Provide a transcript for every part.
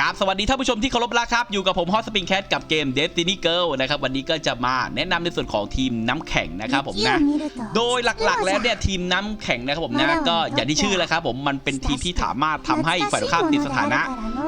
กราบสวัสดีท่านผู้ชมที่เคารพรักครับ อยู่กับผมฮอสปริงแคทกับเกม Destiny Girl นะครับวันนี้ก็จะมาแนะนำในส่วนของทีมน้ำแข็งนะครับผมนะโดยหลักๆ แล้วเนี่ยทีมน้ำแข็งนะครับผมนะก็อย่างที่ชื่อแล้วครับผมมันเป็นทีมที่สามารถทำให้ฝ่ายตรงข้ามติดสถานะ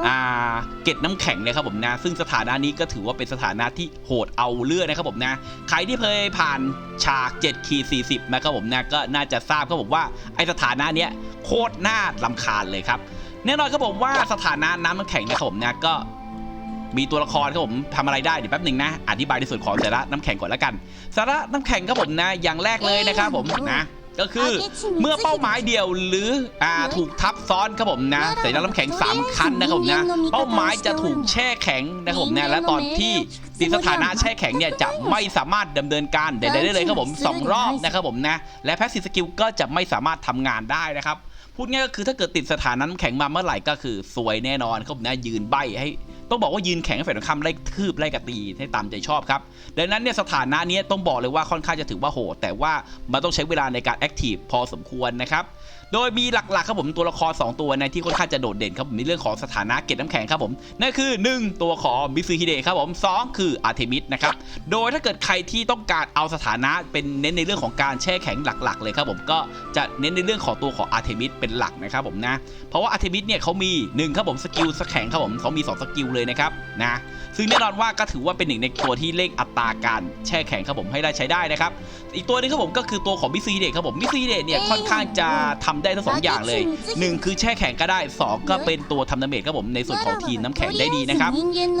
อ่าเกตน้ำแข็งนะครับผมนะซึ่งสถานะนี้ก็ถือว่าเป็นสถานะที่โหดเอาเลือดนะครับผมนะใครที่เคยผ่านฉาก7คี40นะครับผมนะก็น่าจะทราบครับผมว่าไอสถานะเนี้ยโคตรน่าลำคาญเลยครับ แน่นอนครับผมว่าสถานะน้ำน้ำแข็งนะครับผมเนะก็มีตัวละครครับผมทำอะไรได้เดี๋ยวแป๊บหนึ่งนะ อธิบายในส่วนของสาระน้ำแข็งก่อนแล้วกันสาระน้ำแข็งครับผมนะ อย่างแรกเลยนะครับผมนะ ก็คือเมื่อเป้าหมายเดียวหรืออ่าถูกทับซ้อนครับผมนะสัญลักษณ์น้ำแข็ง3คันนะครับผมนะเป้าหมายจะถูกแช่แข็งนะครับผมนะและตอนที่ติดสถานะแช่แข็งเนี่ยจะไม่สามารถดำเนินการใดๆได้เลยครับผมสองรอบนะครับผมนะและแพสซีฟสกิลก็จะไม่สามารถทำงานได้นะครับ พูดง่ายก็คือถ้าเกิดติดสถานะน้ำแข็งมาเมื่อไหร่ก็คือสวยแน่นอนครับผมนะยืนใบให้ ต้องบอกว่ายืนแข็งให้ฝ่ายตรงข้ามไล่ทืบไล่กระตีให้ตามใจชอบครับดังนั้นเนี่ยสถานะเนี้ยต้องบอกเลยว่าค่อนข้างจะถือว่าโหดแต่ว่ามันต้องใช้เวลาในการแอคทีฟพอสมควรนะครับ โดยมีหลักๆครับผมตัวละคร 2 ตัวในที่ค่อนข้างจะโดดเด่นครับผมในเรื่องของสถานะเกตน้ำแข็งครับผมนั่นคือ 1 ตัวของมิซูฮิเดะครับผม 2 คืออาร์เทมิสนะครับโดยถ้าเกิดใครที่ต้องการเอาสถานะเป็นเน้นในเรื่องของการแช่แข็งหลัก ๆ เลยครับผมก็จะเน้นในเรื่องของตัวของอาร์เทมิสเป็นหลักนะครับผมนะเพราะว่าอาร์เทมิสเนี่ยเขามี1ครับผมสกิลสแข็งครับผมเขามี 2 สกิลเลยนะครับนะซึ่งแน่นอนว่าก็ถือว่าเป็นหนึ่งในตัวที่เร่งอัตราการแช่แข็งครับผมให้ได้ใช้ได้นะครับอีกตัวหนึงครับผมก็คือตัวของมิซูฮิเดะครับผมมิซูฮิเดะเนี่ยค่อนข้างจะทำได้ทั้งสองอย่างเลยหนึ่งคือแช่แข็งก็ได้สองก็เป็นตัวทำดาเมจครับผมในส่วนของทีมน้ำแข็งได้ดีนะครับ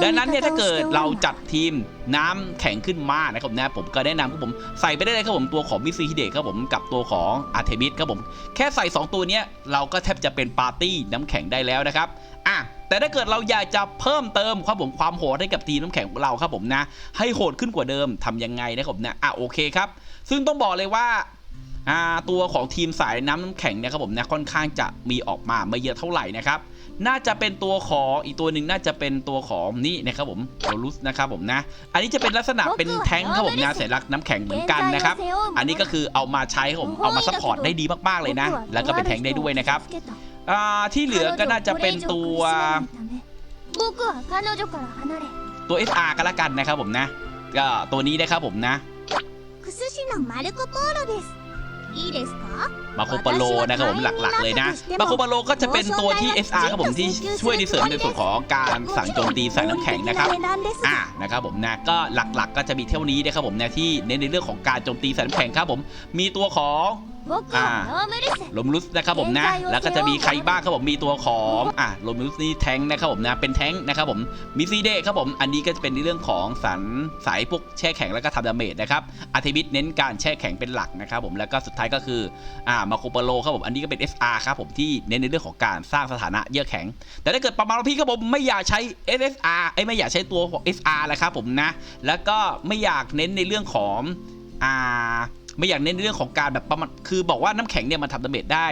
ดังนั้นเนี่ยถ้าเกิดเราจัดทีมน้ำแข็งขึ้นมานะครับนะผมก็แนะนำครับผมใส่ไปได้เลยครับผมตัวของมิซูฮิเดะครับผมกับตัวของอาร์เทมิสครับผมแค่ใส่ 2 ตัวเนี้ยเราก็แทบจะเป็นปาร์ตี้น้ำแข็งได้แล้วนะครับอะแต่ถ้าเกิดเราอยากจะเพิ่มเติมครับผมความโหดให้กับทีมน้ำแข็งของเราครับผมนะ ให้โหดขึ้นกว่าเดิมทำยังไงนะครับผมนะอะโอเคครับ ซึ่งต้องบอกเลยว่าอ่า ตัวของทีมสายน้ำแข็งเนี่ยครับผมเนี่ยค่อนข้างจะมีออกมาไม่เยอะเท่าไหร่นะครับน่าจะเป็นตัวของอีกตัวหนึ่งน่าจะเป็นตัวของนี่นะครับผมโอลุสนะครับผมนะ อันนี้จะเป็นลักษณะเป็นแท้งครับผมนะเสรักน้ำแข็งเหมือนกันนะครับ อันนี้ก็คือเอามาใช้ผมเอามาซัพพอร์ตได้ดีมากๆเลยนะ แล้วก็เป็นแท้งได้ด้วยนะครับที่เหลือก็น่าจะเป็นตัวตัว SR กันละกันนะครับผมนะก็ตัวนี้นะครับผมนะคุซุชินะมารุโกโปโรです มาโคปโลนะครับผมหลักๆเลยนะมาโคปโลก็จะเป็นตัวที่ SR ครับผมที่ช่วยในเสริมในส่วนของการสั่งโจมตีใส่น้ำแข็งนะครับอ่านะครับผมนะก็หลักๆ ก็จะมีเท่านี้นะครับผมนะที่เน้นในเรื่องของการโจมตีใส่น้ำแข็งครับผมมีตัวของ ลมลุสนะครับผมนะ แล้วก็จะมีใครบ้างครับผมมีตัวของอ่าลมลุสนี่แท้งนะครับผมนะเป็นแท้งนะครับผมมีซีเดครับผมอันนี้ก็จะเป็นในเรื่องของสันสายพวกแช่แข็งแล้วก็ทำดาเมจนะครับอัธิบิทเน้นการแช่แข็งเป็นหลักนะครับผมแล้วก็สุดท้ายก็คืออ่ามาโคปโลครับผมอันนี้ก็เป็น SR ครับผมที่เน้นในเรื่องของการสร้างสถานะเยือกแข็ง แต่ถ้าเกิดประมาณพี่ครับผมไม่อยากใช้ SSR ไอ้ไม่อยากใช้ตัวของ SR แล้วครับผมนะแล้วก็ไม่อยากเน้นในเรื่องของอ่า ไม่อยากเน้นในเรื่องของการแบบประมาณคือบอกว่าน้ำแข็งเนี่ยมันทำดาเมจได้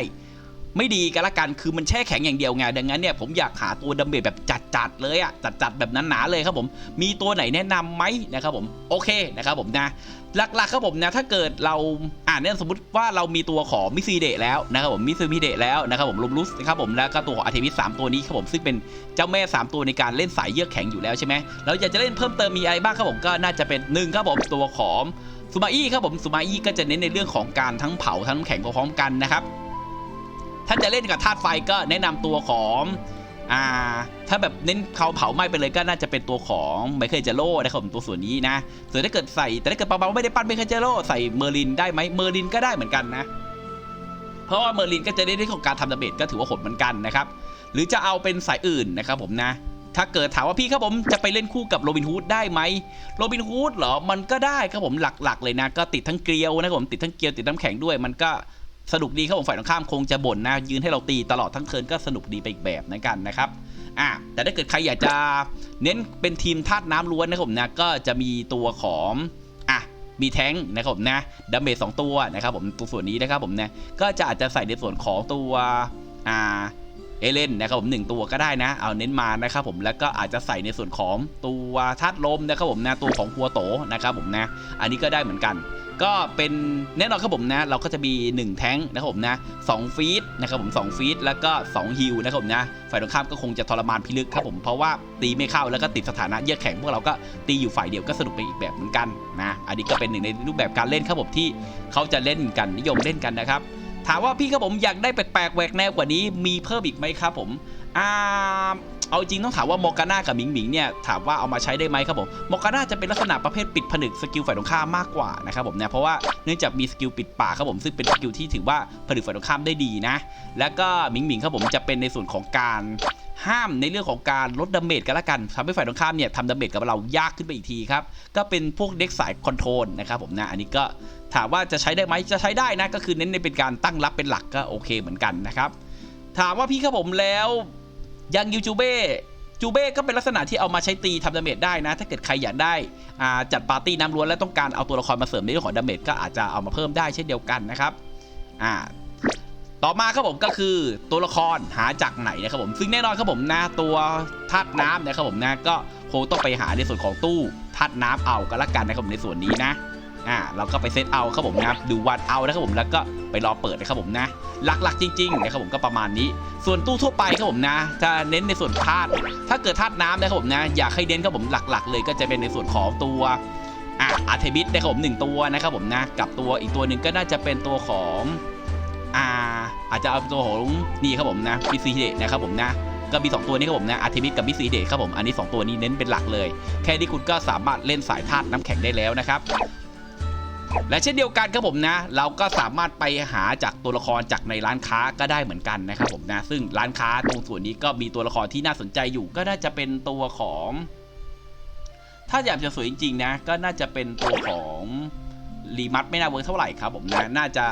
ไม่ดีกันละกันคือมันแช่แข็งอย่างเดียวไงดังนั้นเนี่ยผมอยากหาตัวดาเมจแบบจัดๆเลยอะจัดๆแบบหนาๆเลยครับผม มีตัวไหนแนะนำไหมนะครับผมโอเคนะครับผมนะหลักๆครับผมนะถ้าเกิดเราอ่านเนี่ยสมมติว่าเรามีตัวของมิซีเดะแล้วนะครับผมมิซูมิเดะแล้วนะครับผมลุมลุสนะครับผมแล้วก็ตัวของอาเทมิสสามตัวนี้ครับผมซึ่งเป็นเจ้าแม่ 3 ตัวในการเล่นสายเยือกแข็งอยู่แล้วใช่ไหมเราอยากจะเล่นเพิ่มเติมมีอะไรบ้างครับผมก็น่าจะเป็นหนึ่งครับผมตัวของ ซูมาอี้ครับผมซูมาอี้ก็จะเน้นในเรื่องของการทั้งเผาทั้งแข็งพร้อมกันนะครับถ้าจะเล่นกับธาตุไฟก็แนะนำตัวของอ่าถ้าแบบเน้นเขาเผาไหม้ไปเลยก็น่าจะเป็นตัวของไมเคิลเจโร่นะครับผมตัวส่วนนี้นะส่วนถ้าเกิดใส่แต่ถ้าเกิดเปาๆไม่ได้ปั้นไมเคิลเจโร่ใส่เมอร์ลินได้ไหมเมอร์ลินก็ได้เหมือนกันนะเพราะว่าเมอร์ลินก็จะได้เรื่องของการทำดาเมจก็ถือว่าโหดเหมือนกันนะครับหรือจะเอาเป็นสายอื่นนะครับผมนะ ถ้าเกิดถามว่าพี่ครับผมจะไปเล่นคู่กับโรบินฮูดได้ไหมโรบินฮูดเหรอ มันก็ได้ครับผมหลักๆ เลยนะ ก็ติดทั้งเกลียวนะครับผมติดทั้งเกลียวติดน้ำแข็งด้วย มันก็สนุกดีครับผมฝ่ายตรงข้ามคงจะบ่นนะ ยืนให้เราตีตลอดทั้งเทิร์นก็สนุกดีไปอีกแบบนะกันนะครับอะแต่ถ้าเกิดใครอยากจะเน้นเป็นทีมธาตุน้ำล้วนนะครับผมนะก็จะมีตัวของอะมีแท้งนะครับผมนะดาเมจสองตัวนะครับผมตัวส่วนนี้นะครับผมนะก็จะอาจจะใส่ในส่วนของตัวอ่า เอเลนนะครับผมหนึ่งตัวก็ได้นะ เอาเน้นมานะครับผมแล้วก็อาจจะใส่ในส่วนของตัวธาตุลมนะครับผมนะตัวของพัวโตนะครับผมนะ อันนี้ก็ได้เหมือนกัน ก็เป็นแน่นอนครับผมนะ เราก็จะมี 1 แท้งนะครับผมนะ2ฟีดนะครับผม2ฟีดแล้วก็ 2 ฮิลนะครับผมนะฝ่ายตรงข้ามก็คงจะทรมานพิลึกครับผมเพราะว่าตีไม่เข้าแล้วก็ติดสถานะเยือกแข็งพวกเราก็ตีอยู่ฝ่ายเดียวก็สนุกไปอีกแบบเหมือนกันนะอันนี้ก็เป็นหนึ่งในรูปแบบการเล่นครับผมที่เขาจะเล่นกันนิยมเล่นกันนะครับ ถามว่าพี่ครับผมอยากได้แปลกๆแหวกแนวกว่านี้มีเพิ่มอีกไหมครับผมอ่าเอาจริงต้องถามว่ามอกาน่ากับหมิงหมิงเนี่ยถามว่าเอามาใช้ได้ไหมครับผมมอกาน่าจะเป็นลักษณะประเภทปิดผนึกสกิลฝ่ายตรงข้ามมากกว่านะครับผมเนี่ยเพราะว่าเนื่องจากมีสกิลปิดปากครับผมซึ่งเป็นสกิลที่ถือว่าผนึกฝ่ายตรงข้ามได้ดีนะ แล้วก็หมิงหมิงครับผมจะเป็นในส่วนของการ ห้ามในเรื่องของการลดดาเมจกันละกันทำให้ฝ่ายตรงข้ามเนี่ยทำดาเมจกับเรายากขึ้นไปอีกทีครับ ก็เป็นพวกเด็กสายคอนโทรลนะครับผมนะ อันนี้ก็ถามว่าจะใช้ได้ไหมจะใช้ได้นะ ก็คือเน้นในเป็นการตั้งรับเป็นหลักก็โอเคเหมือนกันนะครับ ถามว่าพี่ครับผมแล้วยังยูจูเบ้จูเบ้ก็เป็นลักษณะที่เอามาใช้ตีทำดาเมจได้นะ ถ้าเกิดใครอยากได้จัดปาร์ตี้น้ำล้วนแล้วต้องการเอาตัวละครมาเสริมในเรื่องของดาเมจก็อาจจะเอามาเพิ่มได้เช่นเดียวกันนะครับอ่า ต่อมาครับผมก็คือตัวละครหาจากไหนนะครับผมซึ่งแน่นอนครับผมนะตัวธาตุน้ำนะครับผมนะก็คงต้องไปหาในส่วนของตู้ธาตุน้ำเอาก็แล้วกันนะครับผมในส่วนนี้นะอ่าเราก็ไปเซตเอาครับผมนะดูวันเอานะครับผมแล้วก็ไปรอเปิดนะครับผมนะ หลักๆจริงๆนะครับผมก็ประมาณนี้ ส่วนตู้ทั่วไปครับผมนะ จะเน้นในส่วนธาตุถ้าเกิดธาตุน้ำนะครับผมนะอยากให้เน้นครับผมหลัก ๆ เลยก็จะเป็นในส่วนของตัวอ่าอาร์เทมิสนะครับผมหนึ่งตัวนะครับผมนะกับตัวอีกตัวหนึ่งก็น่าจะเป็นตัวของ อ่าอาจจะเอาตัวของนี่ครับผมนะบิซีเดนะครับผมนะก็มีสองตัวนี้ครับผมนะอาร์เทมิสกับบิซีเดครับผม อันนี้สองตัวนี้เน้นเป็นหลักเลย แค่นี้คุณก็สามารถเล่นสายธาตุน้ำแข็งได้แล้วนะครับ และเช่นเดียวกันครับผมนะ เราก็สามารถไปหาจากตัวละครจากในร้านค้าก็ได้เหมือนกันนะครับผมนะ ซึ่งร้านค้าตรงส่วนนี้ก็มีตัวละครที่น่าสนใจอยู่ ก็น่าจะเป็นตัวของ ถ้าอยากจะสวยจริงๆนะ ก็น่าจะเป็นตัวของรีมัตไม่น่าเวิร์กเท่าไหร่ครับผมนะ น่าจะ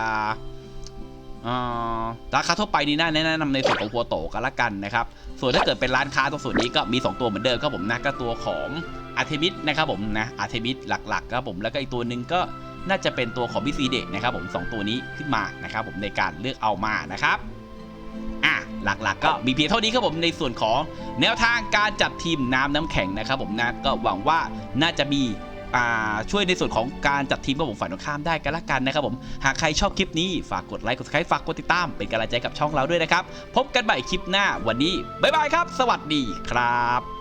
ราคาทั่วไปนี่น่าแนะนำในส่วนของหัวโตกันละกันนะครับ ส่วนถ้าเกิดเป็นร้านค้าตรงส่วนนี้ก็มี 2 ตัวเหมือนเดิมครับผมนะก็ตัวของอาร์เทมิสนะครับผมนะอาร์เทมิสหลักๆครับผมแล้วก็อีกตัวหนึ่งก็น่าจะเป็นตัวของบิซีเดนะครับผมสองตัวนี้ขึ้นมานะครับผมในการเลือกเอามานะครับอะหลักๆ ก็มีเพียงเท่านี้ครับผมในส่วนของแนวทางการจัดทีมน้ำน้ำแข็งนะครับผมนะก็หวังว่าน่าจะมี ช่วยในส่วนของการจัดทีมกับผมฝ่ายตรงข้ามได้กันละกันนะครับผม หากใครชอบคลิปนี้ฝากกดไลค์กดซับสไครป์ฝากกดติดตามเป็นกำลังใจกับช่องเราด้วยนะครับ พบกันใหม่คลิปหน้าวันนี้ บ๊ายบายครับ สวัสดีครับ